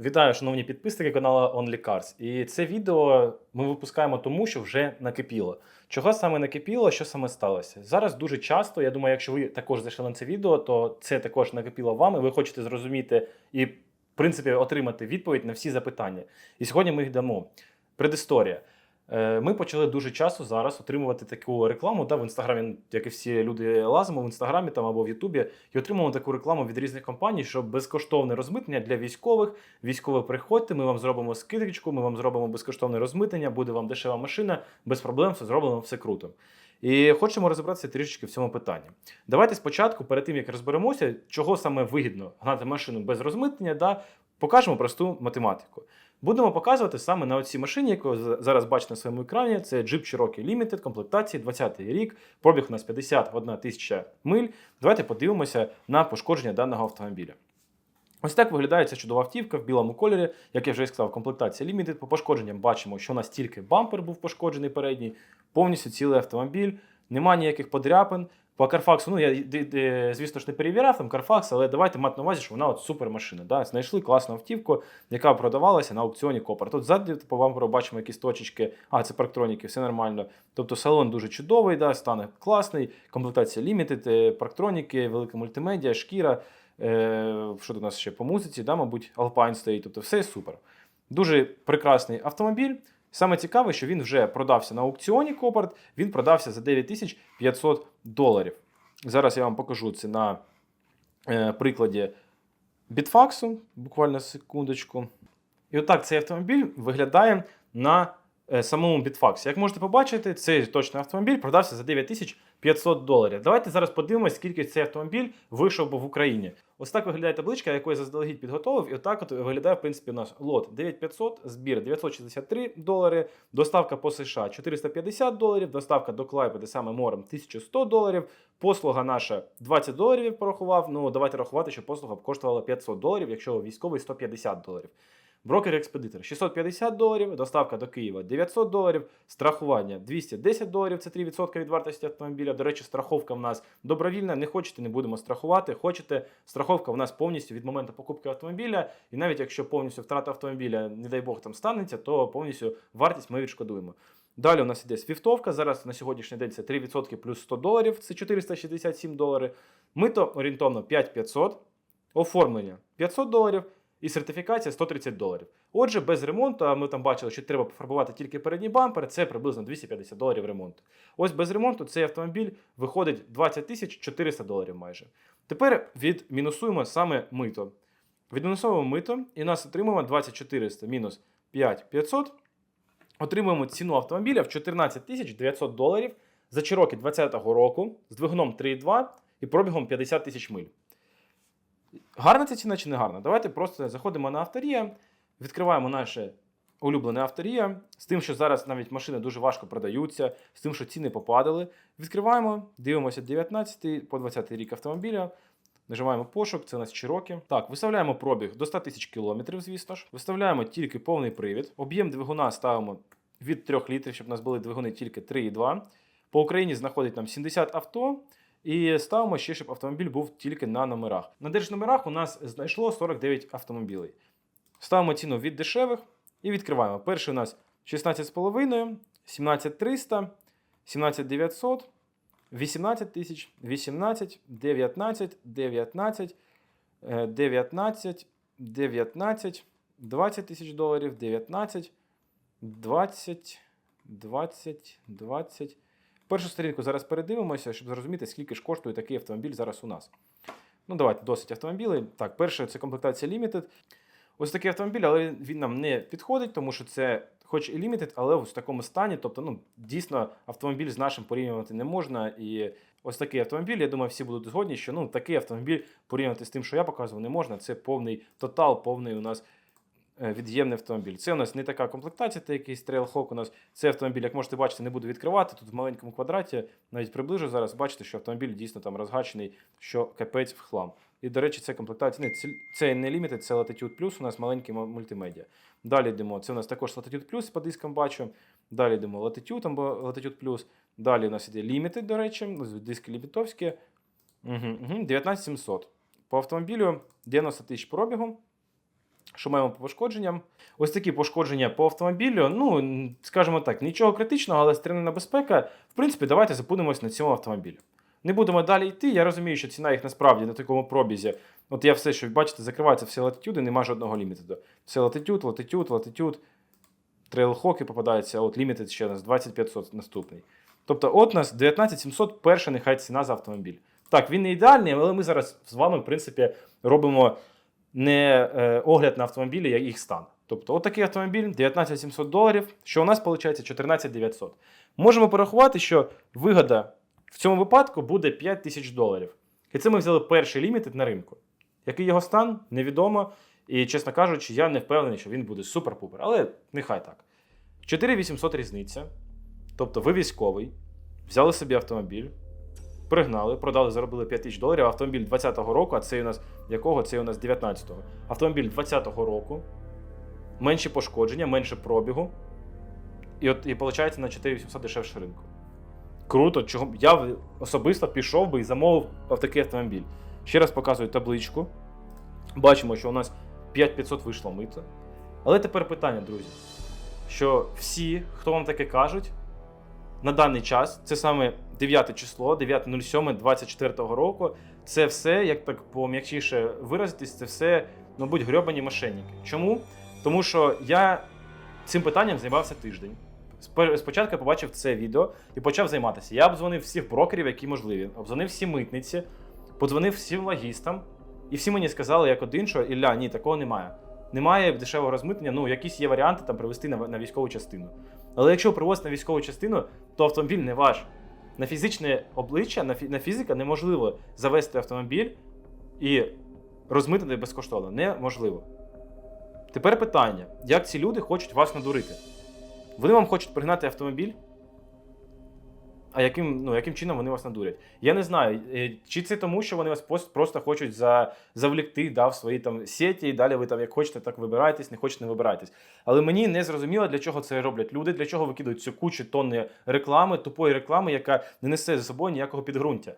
Вітаю, шановні підписники каналу OnlyCars. І це відео ми випускаємо тому, що вже накипіло. Чого саме накипіло, що саме сталося? Зараз дуже часто, я думаю, якщо ви також зайшли на це відео, то це також накипіло вам, і ви хочете зрозуміти і, в принципі, отримати відповідь на всі запитання. І сьогодні ми їх дамо. Предісторія. Е, Ми почали дуже часто зараз отримувати таку рекламу. Да, в інстаграмі, як і всі люди лазимо в інстаграмі там або в Ютубі, і отримуємо таку рекламу від різних компаній, що безкоштовне розмитнення для військових. Військові приходьте, ми вам зробимо скидочку, ми вам зробимо безкоштовне розмитнення, буде вам дешева машина, без проблем, все зроблено, все круто. І хочемо розібратися трішечки в цьому питанні. Давайте спочатку, перед тим як розберемося, чого саме вигідно гнати машину без розмитнення, да, покажемо просту математику. Будемо показувати саме на цій машині, яку зараз бачите на своєму екрані. Це Jeep Cherokee Limited комплектації 20 й рік. Пробіг у нас 51 тисяча миль. Давайте подивимося на пошкодження даного автомобіля. Ось так виглядає ця чудова автівка в білому кольорі. Як я вже сказав, комплектація Limited. По пошкодженням бачимо, що у нас тільки бампер був пошкоджений передній, повністю цілий автомобіль, нема ніяких подряпин. По Карфаксу, ну я звісно ж не перевіряв там Карфакс, але давайте мати на увазі, що вона от супер машина. Да? Знайшли класну автівку, яка продавалася на аукціоні Копер. Тут ззаді по бамперу бачимо якісь точечки, а це парктроніки, все нормально. Тобто салон дуже чудовий, да? стан класний, комплектація е, парктроніки, велика мультимедіа, шкіра. Е, що у нас ще по музиці, да, мабуть, Alpine стоїть, тобто все супер. Дуже прекрасний автомобіль. Саме цікаве, що він вже продався на аукціоні Копарт, він продався за 9500 доларів. Зараз я вам покажу це на е, прикладі бітфаксу, буквально секундочку. І отак цей автомобіль виглядає на самому бітфаксі. Як можете побачити, цей точно автомобіль продався за 9500 доларів. Давайте зараз подивимось, скільки цей автомобіль вийшов би в Україні. Ось так виглядає табличка, яку я заздалегідь підготовив. І отак от виглядає, в принципі, у нас лот 9500, збір 963 долари, доставка по США 450 доларів, доставка до Клайпеди саме морем 1100 доларів, послуга наша 20 доларів порахував. Ну, давайте рахувати, що послуга б коштувала 500 доларів, якщо військовий 150 доларів. Брокер-експедитор 650 доларів, доставка до Києва 900 доларів, страхування 210 доларів, це 3% від вартості автомобіля. До речі, страховка в нас добровільна. Не хочете, не будемо страхувати. Хочете, страховка в нас повністю від моменту покупки автомобіля. І навіть якщо повністю втрата автомобіля, не дай Бог, там станеться, то повністю вартість ми відшкодуємо. Далі у нас іде свіфтовка. Зараз на сьогоднішній день це 3% плюс 100 доларів, це 467 доларів. Мито орієнтовно 5500, оформлення 500 доларів і сертифікація 130 доларів. Отже, без ремонту, а ми там бачили, що треба пофарбувати тільки передній бампер, це приблизно 250 доларів ремонту. Ось без ремонту цей автомобіль виходить 20 тисяч 400 доларів майже. Тепер відмінусуємо саме мито. Відмінусовуємо мито і нас отримуємо 2400 мінус 5500. Отримуємо ціну автомобіля в 14 тисяч 900 доларів за Cherokee 2020 року з двигуном 3.2 і пробігом 50 тисяч миль. Гарна ця ціна чи не гарна? Давайте просто заходимо на авторія, відкриваємо наше улюблене авторія, з тим, що зараз навіть машини дуже важко продаються, з тим, що ціни попадали. Відкриваємо, дивимося 19 по 20 рік автомобіля. Нажимаємо пошук, це у нас Cherokee. Так, виставляємо пробіг до 100 тисяч кілометрів, звісно ж. Виставляємо тільки повний привід. Об'єм двигуна ставимо від 3 літрів, щоб у нас були двигуни тільки 3,2. По Україні знаходить нам 70 авто. І ставимо ще, щоб автомобіль був тільки на номерах. На держномерах у нас знайшло 49 автомобілей. Ставимо ціну від дешевих і відкриваємо. Перший у нас 16,5, 17300, 17900, 18 тисяч, 18, 19, 19, е, 19, 19, 20 тисяч доларів, 19, 20, 20, 20. Першу сторінку зараз передивимося, щоб зрозуміти, скільки ж коштує такий автомобіль зараз у нас. Ну, давайте досить автомобілей. Так, перше це комплектація Limited. Ось такий автомобіль, але він нам не підходить, тому що це, хоч і Limited, але в такому стані. Тобто, ну, дійсно, автомобіль з нашим порівнювати не можна. І ось такий автомобіль, я думаю, всі будуть згодні, що ну, такий автомобіль порівнювати з тим, що я показував, не можна. Це повний тотал, повний у нас від'ємний автомобіль. Це у нас не така комплектація, та якийсь Trailhawk у нас. Цей автомобіль, як можете бачити, не буду відкривати. Тут в маленькому квадраті, навіть приближу зараз, бачите, що автомобіль дійсно там розгачений, що капець в хлам. І, до речі, це комплектація. Не, це, це не Limited, це Latitude Plus, у нас маленький мультимедіа. Далі йдемо. Це у нас також Latitude Plus по дискам бачу. Далі йдемо Latitude або Latitude Plus. Далі у нас іде Limited, до речі, диски лімітовські. Угу, угу, 19700. По автомобілю 90 тисяч пробігу. Що маємо по пошкодженням? Ось такі пошкодження по автомобілю. Ну, скажімо так, нічого критичного, але стрільна безпека. В принципі, давайте зупинимось на цьому автомобілі. Не будемо далі йти. Я розумію, що ціна їх насправді на такому пробізі. От я все, що бачите, закриваються всі латитюди, нема жодного лімітеду. Все латитюд, латитюд, латитюд. Трейлхоки попадаються, от лімітед ще у нас 2500 наступний. Тобто, от нас 19700 перша нехай ціна за автомобіль. Так, він не ідеальний, але ми зараз з вами, в принципі, робимо не е, огляд на автомобілі, як їх стан. Тобто, от такий автомобіль 19700 доларів, що у нас виходить 14900. Можемо порахувати, що вигода в цьому випадку буде 5000 доларів. І це ми взяли перший лімітед на ринку. Який його стан, невідомо. І, чесно кажучи, я не впевнений, що він буде супер-пупер. Але нехай так. 4800 різниця. Тобто ви військовий, взяли собі автомобіль, пригнали, продали, заробили 5 тисяч доларів. Автомобіль 20-го року, а це у нас якого? Це у нас 19-го. Автомобіль 20-го року, менші пошкодження, менше пробігу. І от і виходить на 4800 дешевше ринку. Круто, чого я особисто пішов би і замовив такий автомобіль. Ще раз показую табличку. Бачимо, що у нас 5500 вийшло мито. Але тепер питання, друзі. Що всі, хто вам таке кажуть, на даний час, це саме 9 число, 9.07.24 року, це все, як так пом'якчіше виразитись, це все, мабуть, грьобані мошенники. Чому? Тому що я цим питанням займався тиждень. Спочатку я побачив це відео і почав займатися. Я обдзвонив всіх брокерів, які можливі, обдзвонив всі митниці, подзвонив всім логістам, і всі мені сказали як один, що Ілля, ні, такого немає. Немає дешевого розмитнення, ну якісь є варіанти там привезти на, на військову частину. Але якщо привозити на військову частину, то автомобіль не ваш. На фізичне обличчя, на, фі, на фізика неможливо завести автомобіль і розмитнити безкоштовно. Неможливо. Тепер питання: як ці люди хочуть вас надурити? Вони вам хочуть пригнати автомобіль, а яким, ну, яким чином вони вас надурять? Я не знаю, е, чи це тому, що вони вас просто хочуть за, завлікти да, в свої там сеті, і далі ви там як хочете, так вибираєтесь, не хочете, не вибираєтесь. Але мені не зрозуміло, для чого це роблять люди, для чого викидують цю кучу тонни реклами, тупої реклами, яка не несе за собою ніякого підґрунтя.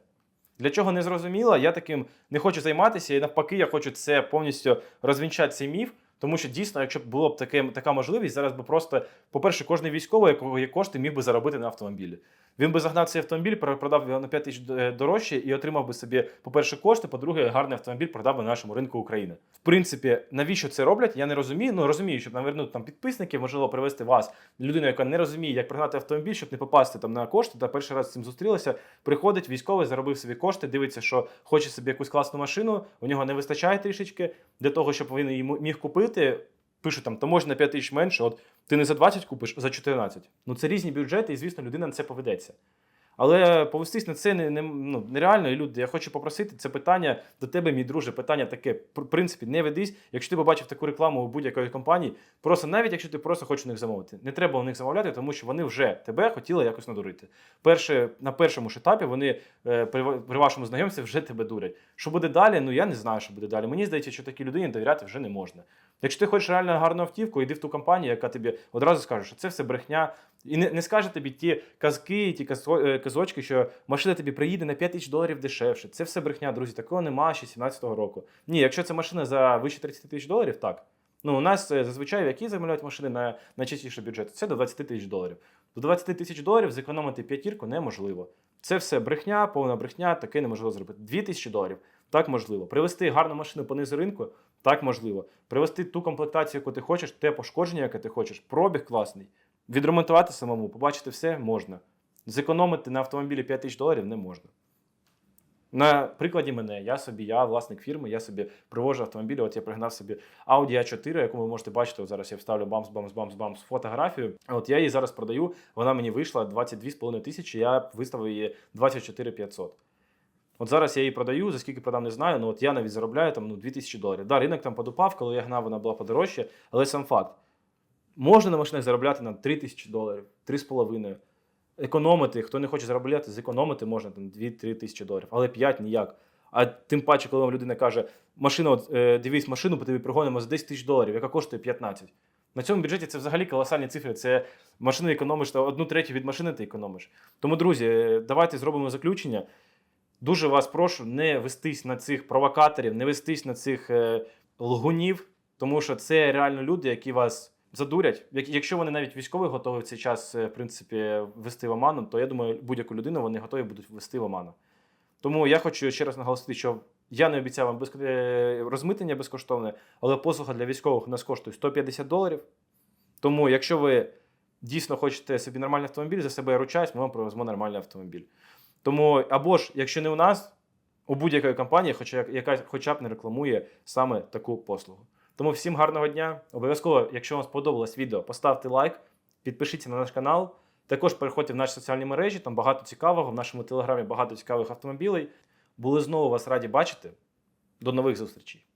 Для чого не зрозуміло, я таким не хочу займатися, і навпаки, я хочу це повністю розвінчати цей міф. Тому що дійсно, якщо б була б таке, така можливість, зараз би просто, по-перше, кожен військовий, якого є кошти, міг би заробити на автомобілі. Він би загнав цей автомобіль, про- продав його на 5 тисяч е, дорожче і отримав би собі, по-перше, кошти, по-друге, гарний автомобіль продав би на нашому ринку України. В принципі, навіщо це роблять, я не розумію. Ну розумію, щоб навернути там підписників, можливо, привести вас, людину, яка не розуміє, як пригнати автомобіль, щоб не попасти там на кошти, та перший раз з цим зустрілася. Приходить військовий, заробив собі кошти, дивиться, що хоче собі якусь класну машину, у нього не вистачає трішечки для того, щоб він її міг купити. Пишуть там, то можна 5 тисяч менше, от ти не за 20 купиш, а за 14. Ну це різні бюджети, і звісно, людина на це поведеться. Але повестись на це не, не, ну, нереально, і люди. Я хочу попросити це питання до тебе, мій друже. Питання таке. В принципі, не ведись. Якщо ти побачив таку рекламу у будь-якої компанії, просто навіть якщо ти просто хочеш у них замовити, не треба у них замовляти, тому що вони вже тебе хотіли якось надурити. Перше, на першому ж етапі вони е, при вашому знайомстві вже тебе дурять. Що буде далі? Ну я не знаю, що буде далі. Мені здається, що такій людині довіряти вже не можна. Якщо ти хочеш реально гарну автівку, йди в ту компанію, яка тобі одразу скаже, що це все брехня. І не, не скаже тобі ті казки, ті е, казочки, що машина тобі приїде на 5 тисяч доларів дешевше. Це все брехня, друзі. Такого немає ще 17-го року. Ні, якщо це машина за вище 30 тисяч доларів, так. Ну, у нас е, зазвичай які замовляють машини на найчастіше бюджет? Це до 20 тисяч доларів. До 20 тисяч доларів зекономити п'ятірку неможливо. Це все брехня, повна брехня, таке неможливо зробити. 2 тисячі доларів так можливо. Привезти гарну машину по низу ринку так можливо. Привезти ту комплектацію, яку ти хочеш, те пошкодження, яке ти хочеш, пробіг класний. Відремонтувати самому, побачити все можна. Зекономити на автомобілі 5 тисяч доларів не можна. На прикладі мене, я собі, я власник фірми, я собі привожу автомобілі. От я пригнав собі Audi A4, яку ви можете бачити. От зараз я вставлю бамс, бамс, бамс, бамс фотографію. От я її зараз продаю. Вона мені вийшла 22,5 тисячі, я виставив її 24 500. От зараз я її продаю, за скільки продам, не знаю. Ну от я навіть заробляю там ну, 2000 доларів. Да, ринок там подупав, коли я гнав, вона була подорожча, але сам факт. Можна на машинах заробляти на 3000 доларів, 3,5. Економити, хто не хоче заробляти, зекономити можна там 2-3 тисячі доларів, але 5 ніяк. А тим паче, коли вам людина каже, машина, от, е, дивись машину, по тобі пригонимо за 10 тисяч доларів, яка коштує 15. На цьому бюджеті це взагалі колосальні цифри. Це машину економиш, та одну третю від машини ти економиш. Тому, друзі, е, давайте зробимо заключення. Дуже вас прошу не вестись на цих провокаторів, не вестись на цих е, лгунів, Тому що це реально люди, які вас задурять. Як- Якщо вони навіть військових готові в цей час, е, в принципі, ввести в оману, то я думаю, будь-яку людину вони готові будуть ввести в оману. Тому я хочу ще раз наголосити, що я не обіцяв вам безко- е, розмитнення безкоштовне, але послуга для військових у нас коштує 150 доларів. Тому, якщо ви дійсно хочете собі нормальний автомобіль, за себе я ручаюсь, ми вам привеземо нормальний автомобіль. Тому, або ж, якщо не у нас, у будь-якої компанії, хоча, яка хоча б не рекламує саме таку послугу. Тому всім гарного дня. Обов'язково, якщо вам сподобалось відео, поставте лайк, підпишіться на наш канал. Також переходьте в наші соціальні мережі, там багато цікавого. В нашому телеграмі багато цікавих автомобілей. Були знову вас раді бачити. До нових зустрічей.